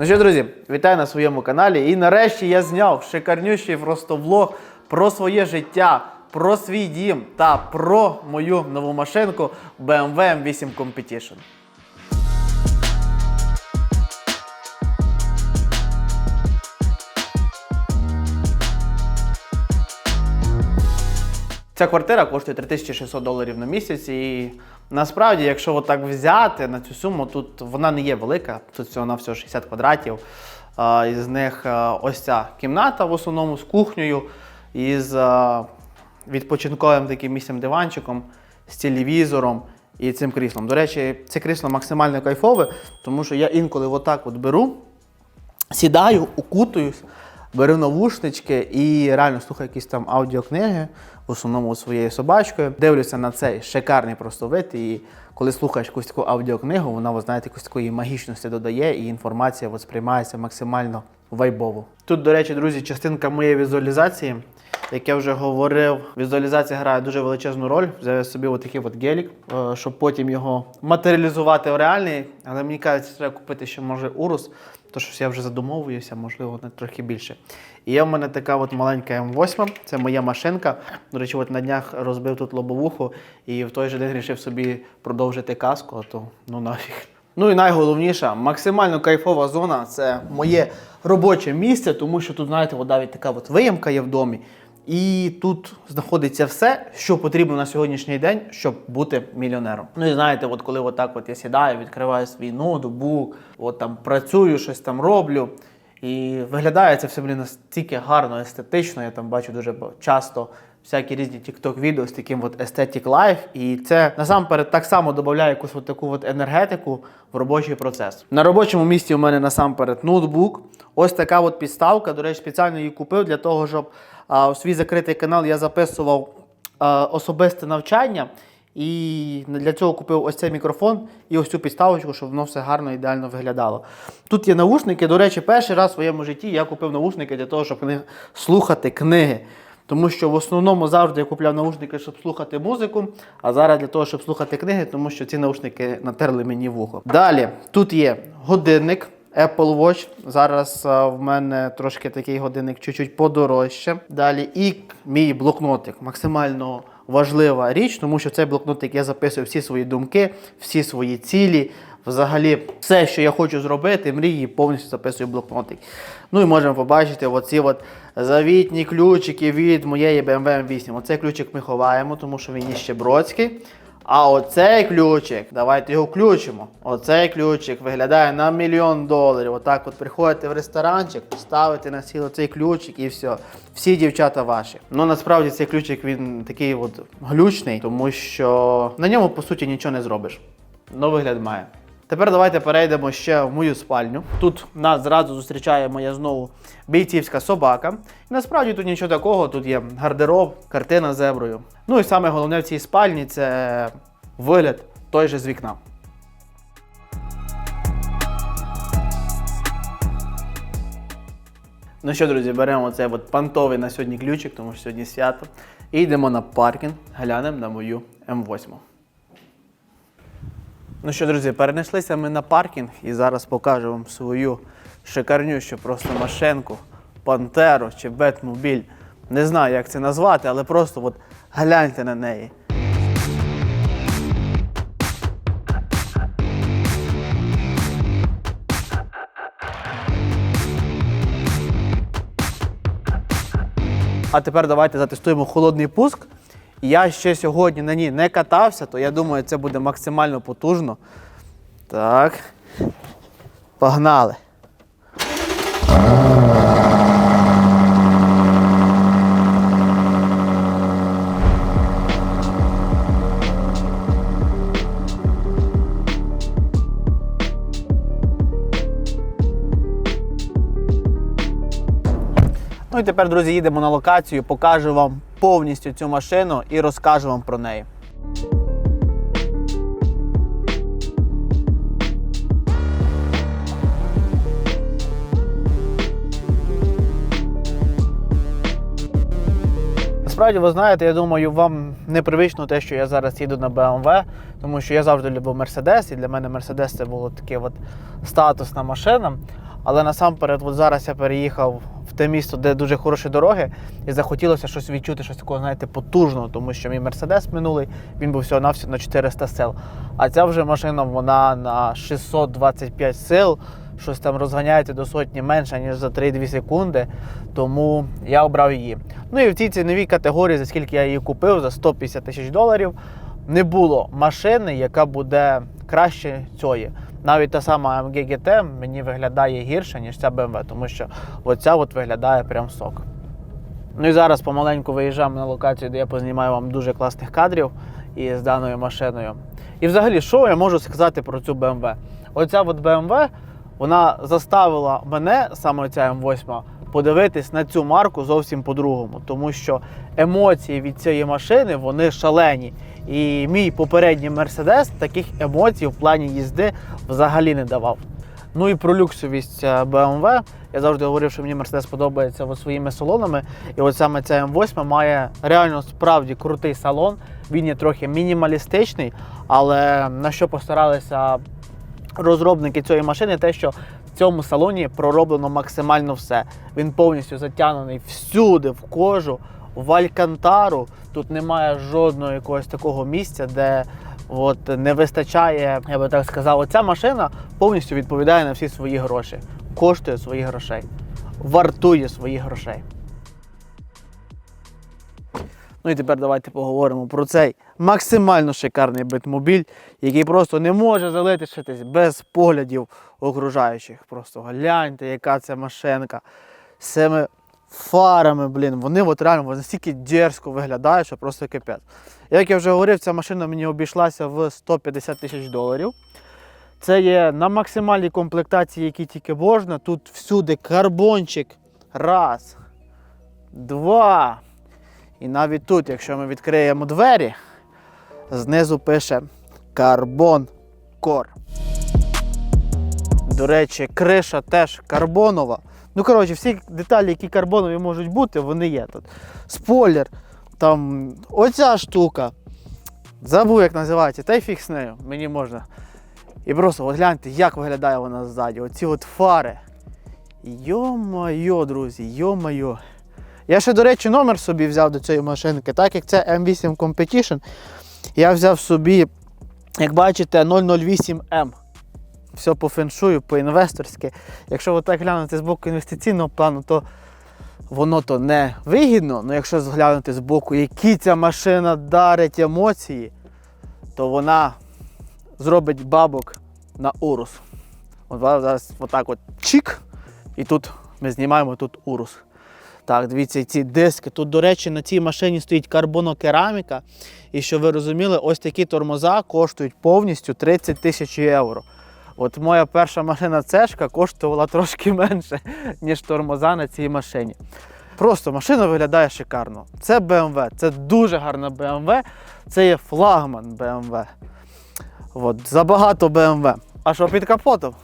Ну що, друзі, вітаю на своєму каналі. І нарешті я зняв шикарнющий просто влог про своє життя, про свій дім та про мою нову машинку BMW M8 Competition. Ця квартира коштує 3600 доларів на місяць, і насправді, якщо отак взяти на цю суму, тут вона не є велика, тут всього на всього 60 квадратів. Із них ось ця кімната в основному з кухнею, із а, відпочинковим таким місцем диванчиком, з телевізором і цим кріслом. До речі, це крісло максимально кайфове, тому що я інколи отак от беру, сідаю, укутуюсь, беру навушнички і реально слухаю якісь там аудіокниги, в основному своєю собачкою. Дивлюся на цей шикарний просто вид. І коли слухаєш якусь таку аудіокнигу, вона, ви знаєте, якусь такої магічності додає, і інформація сприймається максимально вайбово. Тут, до речі, друзі, частинка моєї візуалізації. Як я вже говорив, візуалізація грає дуже величезну роль. Взяв собі отакий от гелік, е, щоб потім його матеріалізувати в реальний. Але мені кажеться, треба купити ще може урус, то що я вже задумовуюся, можливо, не трохи більше. І є в мене така от маленька М8, це моя машинка. До речі, от на днях розбив тут лобовуху і в той же день вирішив собі продовжити каску, а то ну нафіг. Ну і найголовніше, максимально кайфова зона це моє робоче місце, тому що тут, знаєте, от навіть така от виємка є в домі. І тут знаходиться все, що потрібно на сьогоднішній день, щоб бути мільйонером. Ну і знаєте, от коли отак от я сідаю, відкриваю свій ноутбук, от там працюю, щось там роблю. І виглядає це все блін, настільки гарно, естетично. Я там бачу дуже часто всякі різні TikTok відео з таким от aesthetic life. І це насамперед так само додає якусь от таку от енергетику в робочий процес. На робочому місці у мене насамперед ноутбук. Ось така от підставка. До речі, спеціально її купив для того, щоб у свій закритий канал я записував особисте навчання. І для цього купив ось цей мікрофон і ось цю підставочку, щоб воно все гарно ідеально виглядало. Тут є наушники. До речі, перший раз в своєму житті я купив наушники для того, щоб слухати книги. Тому що в основному завжди я купляв наушники, щоб слухати музику, а зараз для того, щоб слухати книги, тому що ці наушники натерли мені вухо. Далі тут є годинник. Apple Watch. Зараз а, в мене трошки такий годинник чуть-чуть подорожче. Далі і мій блокнотик. Максимально важлива річ, тому що цей блокнотик я записую всі свої думки, всі свої цілі. Взагалі, все, що я хочу зробити, мрії, повністю записую в блокнотик. Ну і можемо побачити оці от завітні ключики від моєї BMW M8. Оцей ключик ми ховаємо, тому що він ніщебродський. А оцей ключик, давайте його включимо. Оцей ключик виглядає на мільйон доларів. Отак от приходите в ресторанчик, ставите на стіл цей ключик і все. Всі дівчата ваші. Ну насправді цей ключик він такий от глючний, тому що на ньому по суті нічого не зробиш. Ну вигляд має. Тепер давайте перейдемо ще в мою спальню. Тут нас зразу зустрічає моя знову бійцівська собака. І насправді тут нічого такого, тут є гардероб, картина з зеброю. Ну і саме головне в цій спальні це вигляд той же з вікна. Ну що, друзі, беремо цей от пантовий на сьогодні ключик, тому що сьогодні свято. І йдемо на паркінг, глянемо на мою М8. Ну що, друзі, перенеслися ми на паркінг і зараз покажу вам свою шикарнющу просто машинку, пантеру чи бетмобіль. Не знаю, як це назвати, але просто от гляньте на неї. А тепер давайте затестуємо холодний пуск. Я ще сьогодні на ній не катався, то я думаю, це буде максимально потужно. Так. Погнали. Ну і тепер, друзі, їдемо на локацію, покажу вам повністю цю машину і розкажу вам про неї. Насправді, ви знаєте, я думаю, вам непривично те, що я зараз їду на BMW, тому що я завжди любив Mercedes, і для мене Mercedes це була така от статусна машина. Але насамперед, от зараз я переїхав те місто, де дуже хороші дороги, і захотілося щось відчути, щось такого, знаєте, потужного, тому що мій мерседес минулий він був всього навсього на 400 сил. А ця вже машина вона на 625 сил, щось там розганяється до сотні менше, ніж за 3-2 секунди. Тому я обрав її. Ну і в цій ціновій категорії, за скільки я її купив, за 150 тисяч доларів, не було машини, яка буде краще цієї. Навіть та сама AMG GT мені виглядає гірше, ніж ця BMW, тому що оця от виглядає прям сок. Ну і зараз помаленьку виїжджаємо на локацію, де я познімаю вам дуже класних кадрів із даною машиною. І взагалі, що я можу сказати про цю BMW? Оця от BMW, вона заставила мене, саме ця М8, подивитись на цю марку зовсім по-другому, тому що емоції від цієї машини вони шалені. І мій попередній Мерседес таких емоцій в плані їзди взагалі не давав. Ну і про люксовість е, BMW. Я завжди говорив, що мені Мерседес подобається своїми салонами. І от саме ця М8 має реально справді крутий салон. Він є трохи мінімалістичний, але на що постаралися розробники цієї машини, те, що в цьому салоні пророблено максимально все. Він повністю затягнений всюди, в кожу, в алькантару. Тут немає жодного якогось такого місця, де от, не вистачає, я би так сказав, ця машина повністю відповідає на всі свої гроші, коштує своїх грошей, вартує своїх грошей. Ну і тепер давайте поговоримо про цей максимально шикарний битмобіль, який просто не може залишитись без поглядів окружаючих. Просто гляньте, яка це машинка. З цими фарами, блін, вони от реально вони настільки дерзко виглядають, що просто капець. Як я вже говорив, ця машина мені обійшлася в 150 тисяч доларів. Це є на максимальній комплектації, які тільки можна. Тут всюди карбончик. Раз, два. І навіть тут, якщо ми відкриємо двері, знизу пише Карбон Кор. До речі, криша теж карбонова. Ну, коротше, всі деталі, які карбонові можуть бути, вони є тут. Спойлер, там оця штука. Забув, як називається, та й фіг з нею, мені можна. І просто от гляньте, як виглядає вона ззаді. Оці от фари. Йо-майо, друзі, йо-майо. Я ще, до речі, номер собі взяв до цієї машинки, так як це M8 Competition, я взяв собі, як бачите, 008M. Все по феншую, по-інвесторськи. Якщо отак глянути з боку інвестиційного плану, то воно то не вигідно. але якщо зглянути з боку, які ця машина дарить емоції, то вона зробить бабок на урус. От зараз отак от чик, і тут ми знімаємо тут урус. Так, дивіться, ці диски. Тут, до речі, на цій машині стоїть карбонокераміка. І щоб ви розуміли, ось такі тормоза коштують повністю 30 тисяч євро. От моя перша машина цешка коштувала трошки менше, ніж тормоза на цій машині. Просто машина виглядає шикарно. Це BMW, це дуже гарна BMW, це є флагман BMW. От, забагато BMW. А що під капотом?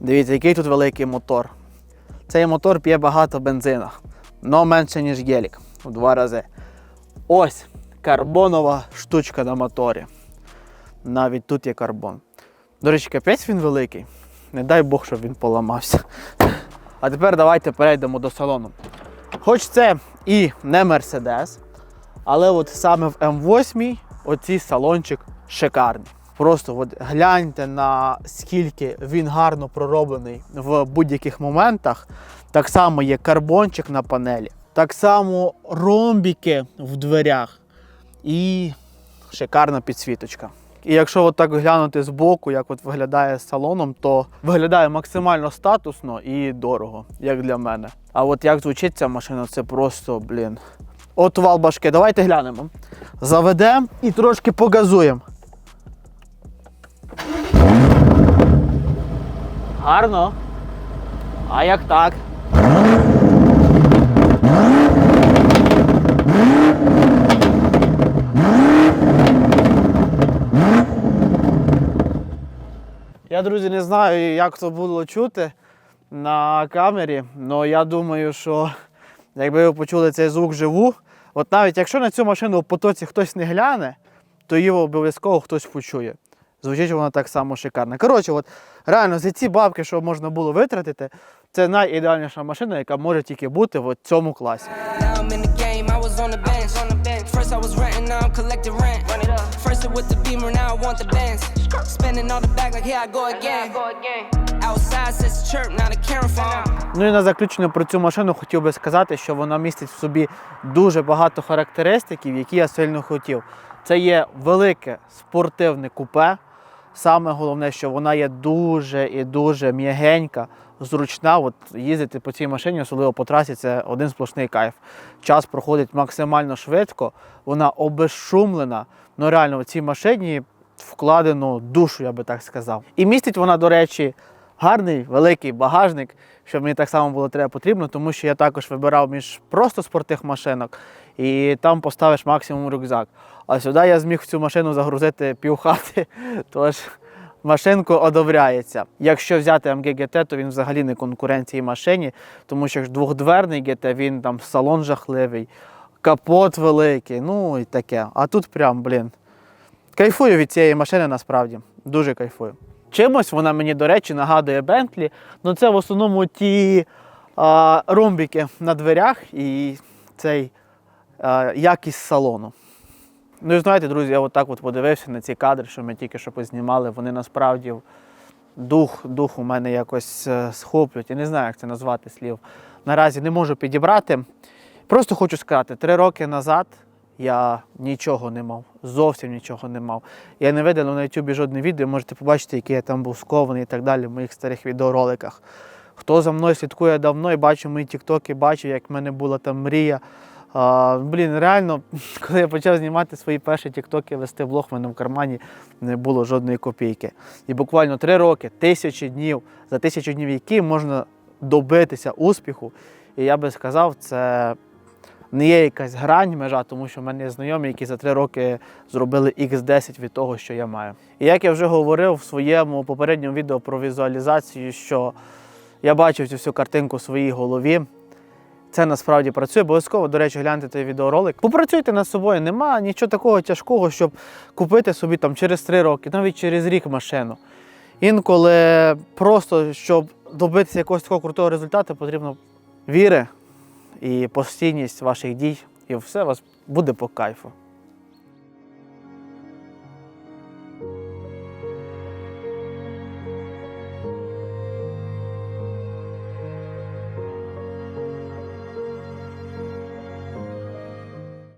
Дивіться, який тут великий мотор. Цей мотор п'є багато бензину, але менше, ніж гелік у два рази. Ось карбонова штучка на моторі. Навіть тут є карбон. До речі, капець він великий. Не дай Бог, щоб він поламався. А тепер давайте перейдемо до салону. Хоч це і не Мерседес, але от саме в М8 оцій салончик шикарний. Просто от гляньте на скільки він гарно пророблений в будь-яких моментах. Так само є карбончик на панелі, так само ромбіки в дверях і шикарна підсвіточка. І якщо от так глянути з боку, як от виглядає салоном, то виглядає максимально статусно і дорого, як для мене. А от як звучить ця машина, це просто, блін. От вал башки, давайте глянемо. Заведемо і трошки погазуємо. Гарно. А як так? Я, друзі, не знаю, як це було чути на камері, але я думаю, що якби ви почули цей звук живу, от навіть якщо на цю машину в потоці хтось не гляне, то її обов'язково хтось почує. Звучить вона так само шикарно. Коротше, от реально за ці бабки, що можна було витратити, це найідеальніша машина, яка може тільки бути в цьому класі. Ну і на заключення про цю машину хотів би сказати, що вона містить в собі дуже багато характеристиків, які я сильно хотів. Це є велике спортивне купе. Саме головне, що вона є дуже і дуже м'ягенька, зручна. От їздити по цій машині, особливо по трасі, це один сплошний кайф. Час проходить максимально швидко, вона обезшумлена. Ну реально в цій машині вкладено душу, я би так сказав. І містить вона, до речі, гарний великий багажник, що мені так само було треба потрібно, тому що я також вибирав між просто спортивних машинок, і там поставиш максимум рюкзак. А сюди я зміг в цю машину загрузити півхати, тож машинку одобряється. Якщо взяти AMG GT, то він взагалі не конкуренції машині, тому що двохдверний GT, він там салон жахливий, капот великий, ну і таке. А тут прям, блін, Кайфую від цієї машини насправді. Дуже кайфую. Чимось вона мені, до речі, нагадує Бентлі. Ну це в основному ті а, ромбіки на дверях і цей якість салону. Ну і знаєте, друзі, я отак от подивився на ці кадри, що ми тільки що познімали. Вони насправді дух, дух у мене якось е, схоплюють. Я не знаю, як це назвати слів. Наразі не можу підібрати. Просто хочу сказати, три роки назад я нічого не мав, зовсім нічого не мав. Я не видав на YouTube жодне відео, можете побачити, який я там був скований і так далі в моїх старих відеороликах. Хто за мною слідкує давно і бачив мої тіктоки, бачив, як в мене була там мрія. Блін, реально, коли я почав знімати свої перші тіктоки, вести влог, в мене в кармані не було жодної копійки. І буквально три роки, тисячі днів, за тисячу днів, які можна добитися успіху. І я би сказав, це не є якась грань межа, тому що в мене є знайомі, які за три роки зробили X10 від того, що я маю. І як я вже говорив в своєму попередньому відео про візуалізацію, що я бачив цю всю картинку в своїй голові. Це насправді працює. Обов'язково, до речі, гляньте той відеоролик. Попрацюйте над собою. Нема нічого такого тяжкого, щоб купити собі там через три роки, навіть через рік машину. Інколи просто, щоб добитися якогось такого крутого результату, потрібно віри і постійність ваших дій, і все у вас буде по кайфу.